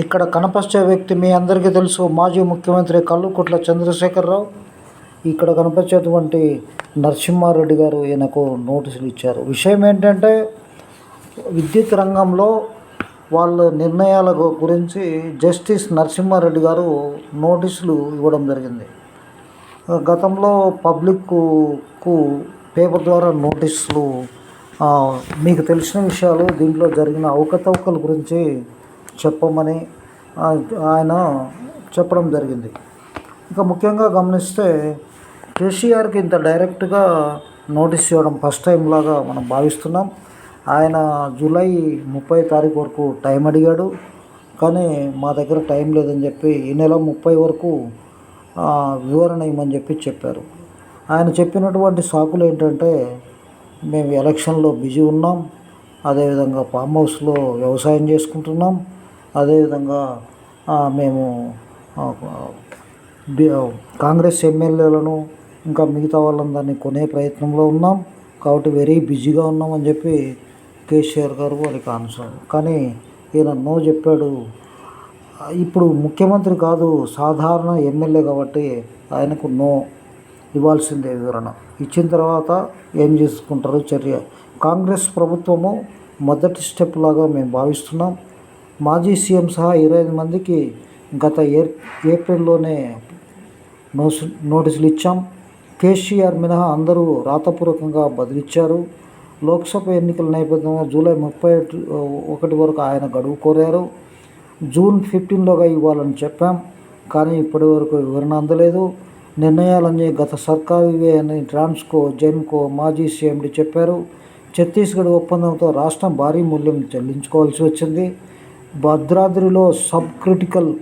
ఇక్కడ కనపరిచే వ్యక్తి మీ అందరికీ తెలుసు మాజీ ముఖ్యమంత్రి కల్లుకుట్ల చంద్రశేఖరరావు. ఇక్కడ కనిపించేటువంటి నరసింహారెడ్డి గారు ఈయనకు నోటీసులు ఇచ్చారు. విషయం ఏంటంటే విద్యుత్ రంగంలో వాళ్ళ నిర్ణయాల గురించి జస్టిస్ నరసింహారెడ్డి గారు నోటీసులు ఇవ్వడం జరిగింది. గతంలో పబ్లిక్కు పేపర్ ద్వారా నోటీసులు మీకు తెలిసిన విషయాలు దీంట్లో జరిగిన అవకతవకల గురించి చెప్పమని ఆయన చెప్పడం జరిగింది. ఇంకా ముఖ్యంగా గమనిస్తే కేసీఆర్కి ఇంత డైరెక్ట్గా నోటీస్ ఇవ్వడం ఫస్ట్ టైం లాగా మనం భావిస్తున్నాం. ఆయన జూలై ముప్పై తారీఖు వరకు టైం అడిగాడు. కానీ మా దగ్గర టైం లేదని చెప్పి ఈ నెల ముప్పై వరకు వివరణ ఇవ్వమని చెప్పి చెప్పారు. ఆయన చెప్పినటువంటి సాకులు ఏంటంటే మేము ఎలక్షన్లో బిజీ ఉన్నాం. అదేవిధంగా ఫామ్ హౌస్లో వ్యవసాయం చేసుకుంటున్నాం. అదేవిధంగా మేము కాంగ్రెస్ ఎమ్మెల్యేలను ఇంకా మిగతా వాళ్ళందరినీ కొనే ప్రయత్నంలో ఉన్నాం. కాబట్టి వెరీ బిజీగా ఉన్నామని చెప్పి కేసీఆర్ గారు వారికి ఆన్సర్ కానీ ఈయన నో చెప్పాడు. ఇప్పుడు ముఖ్యమంత్రి కాదు సాధారణ ఎమ్మెల్యే కాబట్టి ఆయనకు నో ఇవ్వాల్సిందే వివరణ. ఇచ్చిన తర్వాత ఏం చేసుకుంటారు చర్య. కాంగ్రెస్ ప్రభుత్వము మొదటి స్టెప్ లాగా మేము భావిస్తున్నాం. మాజీ సీఎం సహా ఇరవై ఐదు మందికి గత ఏ ఏప్రిల్లోనే నోస్ నోటీసులు ఇచ్చాం. కేసీఆర్ మినహా అందరూ రాతపూర్వకంగా బదిలిచ్చారు. లోక్సభ ఎన్నికల నేపథ్యంలో జూలై ముప్పై ఒకటి వరకు ఆయన గడువు కోరారు. జూన్ ఫిఫ్టీన్లోగా ఇవ్వాలని చెప్పాం కానీ ఇప్పటి వరకు వివరణ అందలేదు. నిర్ణయాలన్నీ గత సర్కారు అని ట్రాన్స్కో జెన్కో మాజీ సీఎండి చెప్పారు. ఛత్తీస్గఢ్ ఒప్పందంతో రాష్ట్రం భారీ మూల్యం చెల్లించుకోవాల్సి వచ్చింది. భద్రాద్రిలో సబ్ క్రిటికల్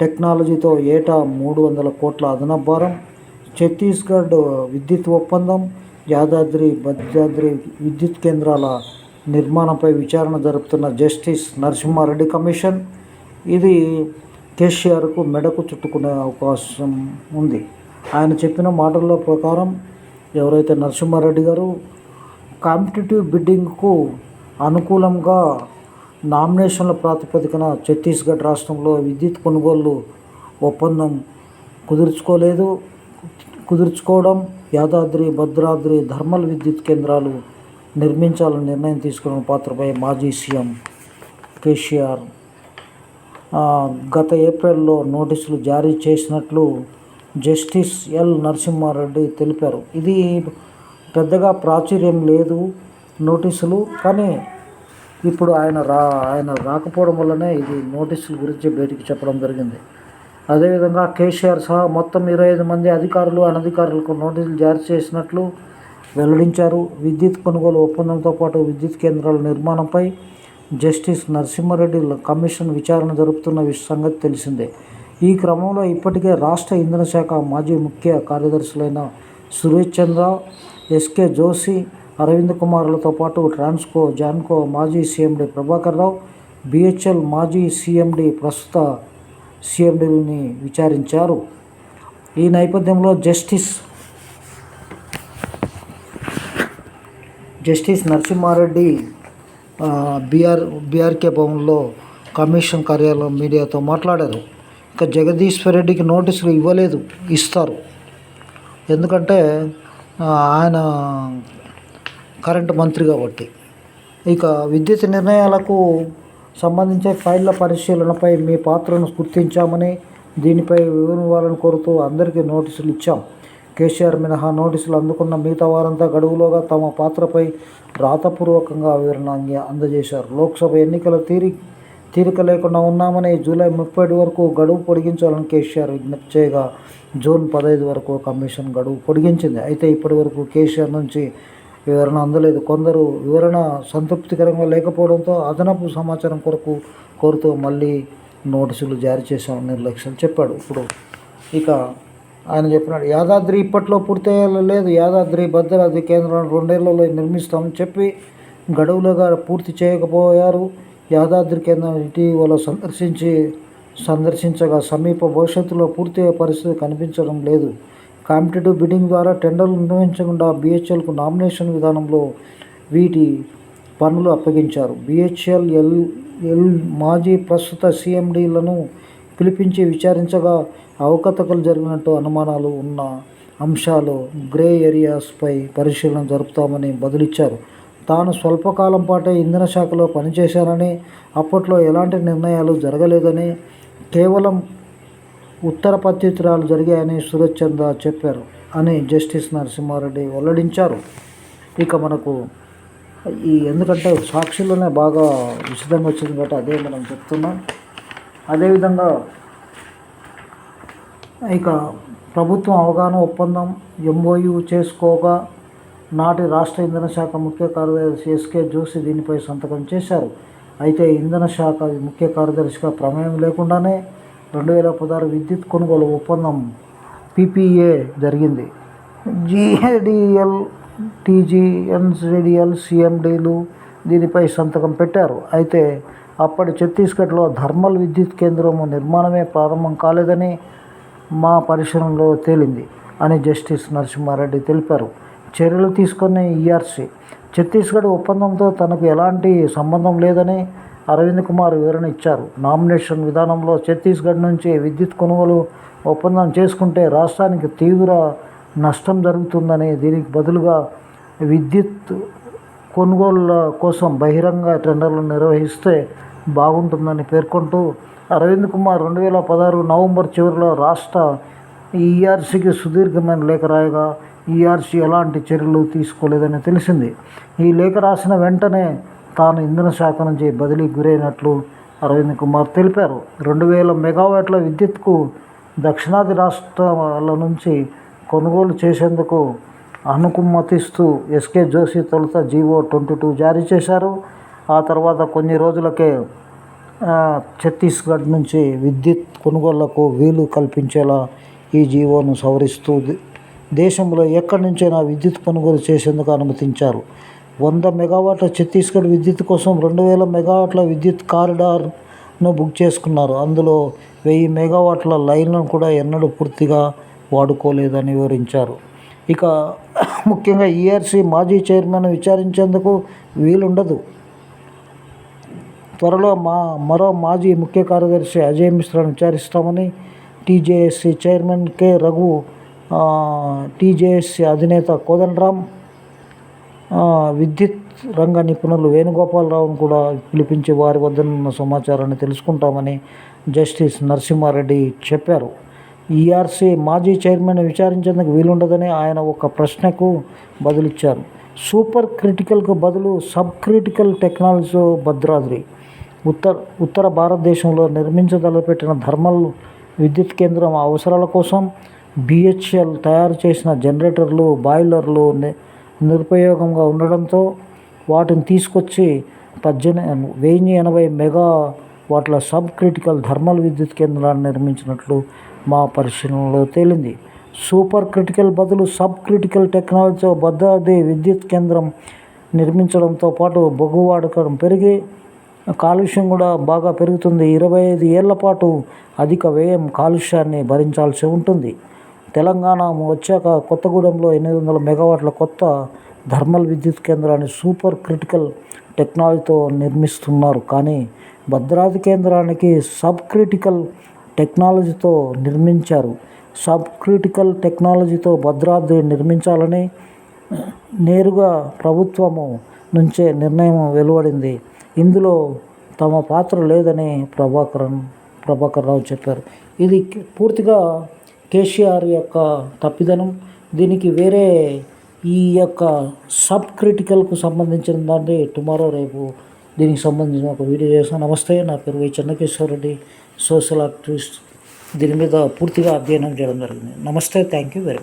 టెక్నాలజీతో ఏటా మూడు వందల కోట్ల అదనపు భారం ఛత్తీస్గఢ్ విద్యుత్ ఒప్పందం యాదాద్రి భద్రాద్రి విద్యుత్ కేంద్రాల నిర్మాణంపై విచారణ జరుపుతున్న జస్టిస్ నరసింహారెడ్డి కమిషన్. ఇది కేసీఆర్కు మెడకు చుట్టుకునే అవకాశం ఉంది. ఆయన చెప్పిన మాటల ప్రకారం ఎవరైతే నరసింహారెడ్డి గారు కాంపిటేటివ్ బిడ్డింగ్కు అనుకూలంగా నామినేషన్ల ప్రాతిపదికన ఛత్తీస్గఢ్ రాష్ట్రంలో విద్యుత్ కొనుగోలు ఒప్పందం కుదుర్చుకోలేదు. కుదుర్చుకోవడం యాదాద్రి భద్రాద్రి థర్మల్ విద్యుత్ కేంద్రాలు నిర్మించాలని నిర్ణయం తీసుకున్న పాత్రపై మాజీ సీఎం కేసీఆర్ గత ఏప్రిల్లో నోటీసులు జారీ చేసినట్లు జస్టిస్ ఎల్. నరసింహారెడ్డి తెలిపారు. ఇది పెద్దగా ప్రాచుర్యం లేదు నోటీసులు కానీ ఇప్పుడు ఆయన రా ఆయన రాకపోవడం వల్లనే ఇది నోటీసుల గురించి బయటికి చెప్పడం జరిగింది. అదేవిధంగా కేసీఆర్ సహా మొత్తం ఇరవై ఐదు మంది అధికారులు అనధికారులకు నోటీసులు జారీ చేసినట్లు వెల్లడించారు. విద్యుత్ కొనుగోలు ఒప్పందంతో పాటు విద్యుత్ కేంద్రాల నిర్మాణంపై జస్టిస్ నరసింహారెడ్డి కమిషన్ విచారణ జరుపుతున్న సంగతి తెలిసిందే. ఈ క్రమంలో ఇప్పటికే రాష్ట్ర ఇంధన శాఖ మాజీ ముఖ్య కార్యదర్శులైన సురేష్ చంద్ర ఎస్కే జోషి అరవింద్ కుమార్లతో పాటు ట్రాన్స్కో జాన్కో మాజీ సీఎండి ప్రభాకర్ రావు బిహెచ్ఎల్ మాజీ సీఎండి ప్రస్తుత సీఎండిని విచారించారు. ఈ నేపథ్యంలో justice justice Narasimha Reddy BR BRK భవన్లో కమిషన్ కార్యాలయం మీడియాతో మాట్లాడారు. ఇక జగదీశ్వర్ రెడ్డికి నోటీసులు ఇవ్వలేదు ఇస్తారు. ఎందుకంటే ఆయన కరెంటు మంత్రి కాబట్టి. ఇక విద్యుత్ నిర్ణయాలకు సంబంధించే ఫైళ్ళ పరిశీలనపై మీ పాత్రను గుర్తించామని దీనిపై వివరణ కోరుతూ అందరికీ నోటీసులు ఇచ్చాం. కేసీఆర్ మినహా నోటీసులు అందుకున్న మిగతా వారంతా గడువులోగా తమ పాత్రపై రాతపూర్వకంగా వివరణ అందజేశారు. లోక్సభ ఎన్నికల తీరి తీరిక లేకుండా ఉన్నామని జూలై ముప్పై వరకు గడువు పొడిగించాలని కేసీఆర్ విజ్ఞప్తి చేయగా జూన్ పదహైదు వరకు కమిషన్ గడువు పొడిగించింది. అయితే ఇప్పటి వరకు కేసీఆర్ నుంచి వివరణ అందలేదు. కొందరు వివరణ సంతృప్తికరంగా లేకపోవడంతో అదనపు సమాచారం కొరకు కోరుతూ మళ్ళీ నోటీసులు జారీ చేశామని నిర్లక్ష్యం చెప్పాడు. ఇప్పుడు ఇక ఆయన చెప్పినాడు యాదాద్రి ఇప్పట్లో పూర్తి లేదు. యాదాద్రి భద్రాద్రి కేంద్రాన్ని రెండేళ్ళలో నిర్మిస్తామని చెప్పి గడువులుగా పూర్తి చేయకపోయారు. యాదాద్రి కేంద్రం ఇటీవల సందర్శించి సందర్శించగా సమీప భవిష్యత్తులో పూర్తి పరిస్థితి కనిపించడం లేదు. కాంపిటేటివ్ బిడ్డింగ్ ద్వారా టెండర్లు నిర్వహించకుండా బిహెచ్ఎల్కు నామినేషన్ విధానంలో వీటి పనులు అప్పగించారు. బిహెచ్ఎల్ ఎల్ ఎల్ మాజీ ప్రస్తుత సీఎండీలను పిలిపించి విచారించగా అవకతకలు జరిగినట్టు అనుమానాలు ఉన్న అంశాలు గ్రే ఏరియాస్పై పరిశీలన జరుపుతామని బదులిచ్చారు. తాను స్వల్పకాలం పాటే ఇంధన శాఖలో పనిచేశానని అప్పట్లో ఎలాంటి నిర్ణయాలు జరగలేదని కేవలం ఉత్తర పత్యుత్తరాలు జరిగాయని సురేష్ చంద్ర చెప్పారు అని జస్టిస్ నరసింహారెడ్డి వెల్లడించారు. ఇక మనకు ఈ ఎందుకంటే సాక్షుల్లోనే బాగా విషితంగా వచ్చింది కాబట్టి అదే మనం చెప్తున్నాం. అదేవిధంగా ఇక ప్రభుత్వం అవగాహన ఒప్పందం ఎంఓయు చేసుకోగా నాటి రాష్ట్ర ఇంధన శాఖ ముఖ్య కార్యదర్శి ఎస్కే జోషి దీనిపై సంతకం చేశారు. అయితే ఇంధన శాఖ ముఖ్య కార్యదర్శిగా ప్రమేయం లేకుండానే రెండు వేల పదహారు విద్యుత్ కొనుగోలు ఒప్పందం పీపీఏ జరిగింది. జిఏడిఎల్ టీజీఎన్సిడిఎల్ సిఎండీలు దీనిపై సంతకం పెట్టారు. అయితే అప్పటి ఛత్తీస్గఢ్లో థర్మల్ విద్యుత్ కేంద్రం నిర్మాణమే ప్రారంభం కాలేదని మా పరిశ్రమలో తేలింది అని జస్టిస్ నరసింహారెడ్డి తెలిపారు. చర్యలు తీసుకున్న ఈఆర్సీ ఛత్తీస్గఢ్ ఒప్పందంతో తనకు ఎలాంటి సంబంధం లేదని అరవింద్ కుమార్ వివరణ ఇచ్చారు. నామినేషన్ విధానంలో ఛత్తీస్గఢ్ నుంచి విద్యుత్ కొనుగోలు ఒప్పందం చేసుకుంటే రాష్ట్రానికి తీవ్ర నష్టం జరుగుతుందని దీనికి బదులుగా విద్యుత్ కొనుగోళ్ళ కోసం బహిరంగ టెండర్లు నిర్వహిస్తే బాగుంటుందని పేర్కొంటూ అరవింద్ కుమార్ రెండు వేల పదహారు నవంబర్ చివరిలో రాష్ట్ర ఈఆర్సీకి సుదీర్ఘమైన లేఖ రాయగా ఈఆర్సీ ఎలాంటి చర్యలు తీసుకోలేదని తెలిసింది. ఈ లేఖ రాసిన వెంటనే తాను ఇంధన శాఖ నుంచి బదిలీకి గురైనట్లు అరవింద్ కుమార్ తెలిపారు. రెండు వేల మెగావాట్ల విద్యుత్కు దక్షిణాది రాష్ట్రాల నుంచి కొనుగోలు చేసేందుకు అనుకుమతిస్తూ ఎస్కే జోషి తొలుత జీవో ట్వంటీ టూ జారీ చేశారు. ఆ తర్వాత కొన్ని రోజులకే ఛత్తీస్గఢ్ నుంచి విద్యుత్ కొనుగోళ్ళకు వీలు కల్పించేలా ఈ జీవోను సవరిస్తూ దేశంలో ఎక్కడి నుంచైనా విద్యుత్ కొనుగోలు చేసేందుకు అనుమతించారు. వంద మెగావాట్ల ఛత్తీస్గఢ్ విద్యుత్ కోసం రెండు వేల మెగావాట్ల విద్యుత్ కారిడార్ను బుక్ చేసుకున్నారు. అందులో వెయ్యి మెగావాట్ల లైన్లను కూడా ఎన్నడూ పూర్తిగా వాడుకోలేదని వివరించారు. ఇక ముఖ్యంగా ఈఆర్సీ మాజీ చైర్మన్ విచారించేందుకు వీలుండదు. త్వరలో మా మరో మాజీ ముఖ్య కార్యదర్శి అజయ్ మిశ్రాను విచారిస్తామని TJSC chairman K Raghu TJSC అధినేత కోదండరామ్ విద్యుత్ రంగ నిపుణులు వేణుగోపాలరావును కూడా పిలిపించి వారి వద్ద ఉన్న సమాచారాన్ని తెలుసుకుంటామని జస్టిస్ నరసింహారెడ్డి చెప్పారు. ఈఆర్సీ మాజీ చైర్మన్ విచారించేందుకు వీలుండదని ఆయన ఒక ప్రశ్నకు బదులిచ్చారు. సూపర్ క్రిటికల్కు బదులు సబ్ క్రిటికల్ టెక్నాలజీ భద్రాద్రి. ఉత్తర ఉత్తర భారతదేశంలో నిర్మించదలపెట్టిన థర్మల్ విద్యుత్ కేంద్రం అవసరాల కోసం బిహెచ్ఎల్ తయారు చేసిన జనరేటర్లు బాయిలర్లు నిరుపయోగంగా ఉండడంతో వాటిని తీసుకొచ్చి పద్దెనిమిది వెయ్యి ఎనభై మెగా వాట్ల సబ్ క్రిటికల్ థర్మల్ విద్యుత్ కేంద్రాన్ని నిర్మించినట్లు మా పరిశీలనలో తేలింది. సూపర్ క్రిటికల్ బదులు సబ్ క్రిటికల్ టెక్నాలజీతో భద్రాద్రి విద్యుత్ కేంద్రం నిర్మించడంతో పాటు బొగ్గు వాడకం పెరిగి కాలుష్యం కూడా బాగా పెరుగుతుంది. ఇరవై ఐదు ఏళ్ళ పాటు అధిక వ్యయం కాలుష్యాన్ని భరించాల్సి ఉంటుంది. తెలంగాణ వచ్చాక కొత్తగూడెంలో ఎనిమిది వందల మెగావాట్ల కొత్త థర్మల్ విద్యుత్ కేంద్రాన్ని సూపర్ క్రిటికల్ టెక్నాలజీతో నిర్మిస్తున్నారు. కానీ భద్రాద్రి కేంద్రానికి సబ్ క్రిటికల్ టెక్నాలజీతో నిర్మించారు. సబ్ క్రిటికల్ టెక్నాలజీతో భద్రాద్రి నిర్మించాలని నేరుగా ప్రభుత్వము నుంచే నిర్ణయం వెలువడింది. ఇందులో తమ పాత్ర లేదని ప్రభాకరన్ ప్రభాకర్ రావు చెప్పారు. ఇది పూర్తిగా కేసీఆర్ యొక్క తప్పిదనం దీనికి వేరే ఈ యొక్క సబ్ క్రిటికల్కు సంబంధించిన దాన్ని టుమారో రేపు దీనికి సంబంధించిన ఒక వీడియో చేస్తాను. నమస్తే నా పేరు Y Chennakeswara Reddy social activist. దీని మీద పూర్తిగా అధ్యయనం చేయడం జరిగింది. నమస్తే థ్యాంక్ యూ వెరీ మచ్